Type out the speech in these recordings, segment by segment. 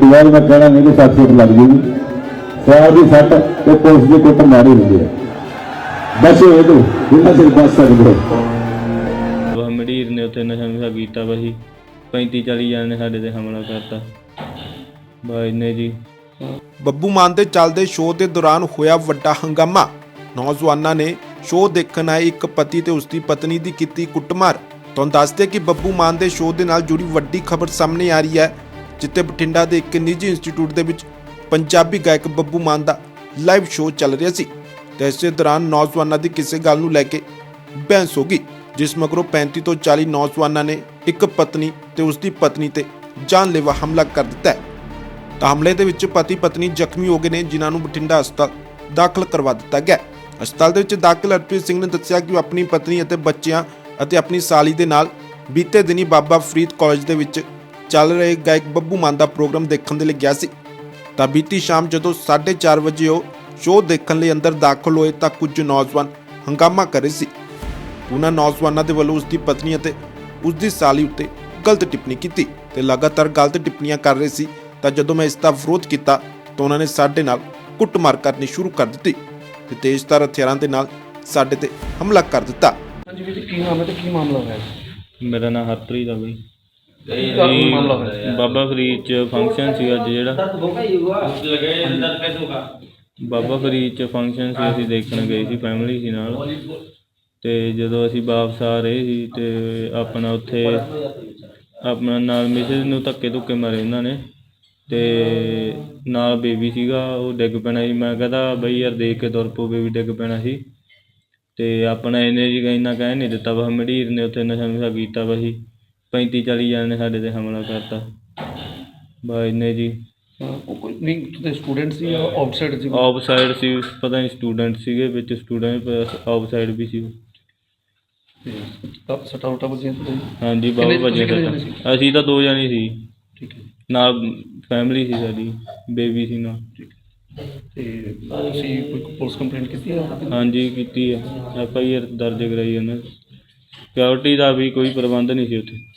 ਤੋਂ ਬਾਅਦ ਮੈਂ ਕਹਿਣਾ ਨਹੀਂ ਕਿ 7 ਫੁੱਟ ਲੱਗ ਜੂਗੀ। ਸਿਆਲ ਦੀ ਸੱਟ ਤੇ ਪੁਲਿਸ ਦੀ ਕੁੱਟ ਮਾਰੀ ਹੁੰਦੀ ਹੈ। ਬਸ ਇਹ ਤੋਂ ਜਿੰਨਾ ਚਿਰ ਬਚ ਸਕਦੇ ਹੋ ਮੜੀਰ ਨੇ ਉੱਥੇ ਨਸ਼ਾ ਨੁਸ਼ਾ ਕੀਤਾ ਜੀ 35 40 ਜਣੇ ਸਾਡੇ ਤੇ ਹਮਲਾ ਕਰਤਾ। ਬਾਈ ਨੇ ਜੀ। ਬੱਬੂ ਮਾਨ ਦੇ ਚੱਲਦੇ ਸ਼ੋਅ ਦੇ ਦੌਰਾਨ ਹੋਇਆ ਵੱਡਾ ਹੰਗਾਮਾ। ਨੌਜਵਾਨਾਂ ਨੇ ਸ਼ੋਅ ਦੇਖਣ ਆਏ ਇੱਕ ਪਤੀ ਤੇ ਉਸ ਦੀ ਪਤਨੀ ਦੀ ਕੀਤੀ ਕੁੱਟਮਾਰ। ਤੁਹਾਨੂੰ ਦੱਸਦੇ ਕਿ ਬੱਬੂ ਮਾਨ ਦੇ ਸ਼ੋਅ ਦੇ ਨਾਲ ਜੁੜੀ ਵੱਡੀ ਖਬਰ ਸਾਹਮਣੇ ਆ ਰਹੀ ਹੈ। ਜਿੱਥੇ ਬਠਿੰਡਾ ਦੇ ਇੱਕ ਨਿੱਜੀ ਇੰਸਟੀਚਿਊਟ ਦੇ ਵਿੱਚ ਪੰਜਾਬੀ ਗਾਇਕ ਬੱਬੂ ਮਾਨ ਦਾ ਲਾਈਵ ਸ਼ੋਅ ਚੱਲ ਰਿਹਾ ਸੀ ਤੇ ਇਸੇ ਦੌਰਾਨ ਨੌਜਵਾਨਾਂ ਦੀ ਕਿਸੇ ਗੱਲ ਨੂੰ ਲੈ ਕੇ ਬਹਿਸ ਹੋ ਗਈ, ਜਿਸ ਮਗਰੋਂ 35 ਤੋਂ 40 ਨੌਜਵਾਨਾਂ ਨੇ ਇੱਕ ਪਤਨੀ ਤੇ ਉਸ ਦੀ ਪਤਨੀ ਤੇ ਜਾਨਲੇਵਾ ਹਮਲਾ ਕਰ ਦਿੱਤਾ ਹੈ। ਤਾਂ ਹਮਲੇ ਦੇ ਵਿੱਚ ਪਤੀ ਪਤਨੀ ਜ਼ਖਮੀ ਹੋ ਗਏ ਨੇ, ਜਿਨ੍ਹਾਂ ਨੂੰ ਬਠਿੰਡਾ ਹਸਪਤਾਲ ਦਾਖਲ ਕਰਵਾ ਦਿੱਤਾ ਗਿਆ ਹਸਪਤਾਲ ਦੇ ਵਿੱਚ ਦਾਖਲ ਹਰਪ੍ਰੀਤ ਸਿੰਘ ਨੇ ਦੱਸਿਆ ਕਿ ਉਹ ਆਪਣੀ ਪਤਨੀ ਅਤੇ ਬੱਚਿਆਂ ਅਤੇ ਆਪਣੀ ਸਾਲੀ ਦੇ ਨਾਲ ਬੀਤੇ ਦਿਨੀ ਬਾਬਾ ਫਰੀਦ ਕਾਲਜ ਦੇ ਵਿੱਚ ਚੱਲ ਰਹੇ ਗਾਇਕ ਬੱਬੂ ਮਾਨ ਦਾ ਪ੍ਰੋਗਰਾਮ ਦੇਖਣ ਦੇ ਲਈ ਗਿਆ ਸੀ। ਤਾਂ ਬੀਤੀ ਸ਼ਾਮ ਜਦੋਂ 4:30 ਵਜੇ ਉਹ ਸ਼ੋਅ ਦੇਖਣ ਲਈ ਅੰਦਰ ਦਾਖਲ ਹੋਏ ਤਾਂ ਕੁਝ ਨੌਜਵਾਨ ਹੰਗਾਮਾ ਕਰ ਰਹੇ ਸੀ। ਉਹਨਾਂ ਨੌਜਵਾਨਾਂ ਦੇ ਵੱਲੋਂ ਉਸ ਦੀ ਪਤਨੀ ਅਤੇ ਉਸ ਦੀ ਸਾਲੀ ਉੱਤੇ ਗਲਤ ਟਿੱਪਣੀ ਕੀਤੀ ਤੇ ਲਗਾਤਾਰ ਗਲਤ ਟਿੱਪਣੀਆਂ ਕਰ ਰਹੇ ਸੀ। ਤਾਂ ਜਦੋਂ ਮੈਂ ਇਸ ਦਾ ਵਿਰੋਧ ਕੀਤਾ ਤਾਂ ਉਹਨਾਂ ਨੇ ਸਾਡੇ ਨਾਲ ਕੁੱਟਮਾਰ ਕਰਨੀ ਸ਼ੁਰੂ ਕਰ ਦਿੱਤੀ ਤੇ ਤੇਜ਼ਧਾਰ ਹਥਿਆਰਾਂ ਦੇ ਨਾਲ ਸਾਡੇ ਤੇ ਹਮਲਾ ਕਰ ਦਿੱਤਾ। ਹਾਂਜੀ ਵੀਰ ਜੀ ਕੀ ਨਾਮ ਹੈ ਤੇ ਕੀ ਮਾਮਲਾ ਹੋਇਆ? ਮੇਰਾ ਨਾਮ ਹਰਪ੍ਰੀਤ ਆ ਬਈ। ਬਾਬਾ ਫਰੀਦ ਚ ਫੰਕਸ਼ਨ ਸੀ ਅੱਜ ਜਿਹੜਾ। ਬਾਬਾ ਫਰੀਦ ਚ ਫੰਕਸ਼ਨ ਸੀ ਅਸੀਂ ਦੇਖਣ ਗਏ ਸੀ ਫੈਮਿਲੀ ਸੀ ਨਾਲ। ਤੇ ਜਦੋਂ ਅਸੀਂ ਵਾਪਸ ਆ ਰਹੇ ਸੀ ਤੇ ਆਪਣਾ ਉੱਥੇ ਆਪਣਾ ਨਾਲ ਮਿਸਿਸ ਨੂੰ ਧੱਕੇ ਧੁੱਕੇ ਮਾਰੇ ਉਹਨਾਂ ਨੇ। ਤੇ ਨਾਲ ਬੇਬੀ ਸੀਗਾ ਉਹ ਡਿੱਗ ਪੈਣਾ ਸੀ। ਮੈਂ ਕਹਦਾ ਬਈ ਯਾਰ ਦੇਖ ਕੇ ਤੁਰ ਪਓ ਬੇਬੀ ਡਿੱਗ ਪੈਣਾ ਸੀ। ਤੇ ਆਪਣਾ ਇਹਨੇ ਜੀ ਇੰਨਾ ਕਹਿ ਨਹੀਂ ਦਿੱਤਾ ਵਾ ਮੜੀਰ ਨੇ ਉੱਥੇ ਨਸ਼ਾ ਨੁਸ਼ਾ ਕੀਤਾ ਵਾ ਸੀ। 35 40 ਜਣੇ ਨੇ ਸਾਡੇ ਤੇ ਹਮਲਾ ਕਰਤਾ। ਬਾ ਇਹਨੇ ਜੀ। ਉਹ ਕੋਈ ਨਹੀਂ ਤੇ ਸਟੂਡੈਂਟ ਸੀ ਜਾਂ ਆਊਟਸਾਈਡ ਸੀ? ਪਤਾ ਨਹੀਂ ਸਟੂਡੈਂਟ ਸੀਗੇ ਵਿੱਚ ਸਟੂਡੈਂਟ ਆਫ ਸਾਈਡ ਵੀ ਸੀ। ਤੇ ਸੱਟਾਂ- ਉਟਾ ਹਾਂਜੀ ਕਿੰਨੇ- ਕਿੰਨੇ ਵਜੇ ਜਣੇ ਅਸੀਂ ਤਾਂ ਦੋ ਜਣੇ ਸੀ। ਠੀਕ ਹੈ। ਨਾਲ ਫੈਮਿਲੀ ਸੀ ਸਾਡੀ ਬੇਬੀ ਸੀ ਨਾਲ। ਤੇ ਤੁਸੀਂ ਕੋਈ ਪੁਲਿਸ ਕੰਪਲੇਂਟ ਕੀਤੀ ਹੈ? ਹਾਂਜੀ ਕੀਤੀ ਹੈ। ਐਫ ਆਈ ਆਰ ਦਰਜ ਕਰਾਈ ਉਹਨਾਂ ਸਿਕਿਉਰਿਟੀ ਦਾ ਵੀ ਕੋਈ ਪ੍ਰਬੰਧ ਨਹੀਂ ਸੀ ਉੱਥੇ।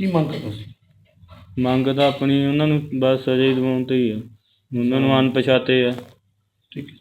ਕੀ ਮੰਗ ਤੁਸੀਂ? ਮੰਗ ਤਾਂ ਆਪਣੀ ਉਹਨਾਂ ਨੂੰ ਬਸ ਅਜੇ ਹੀ ਦਿਵਾਉਣ ਤੇ ਹੀ ਆ। ਉਹਨਾਂ ਨੂੰ ਅਣਪਛਾਤੇ ਆ। ਠੀਕ ਹੈ।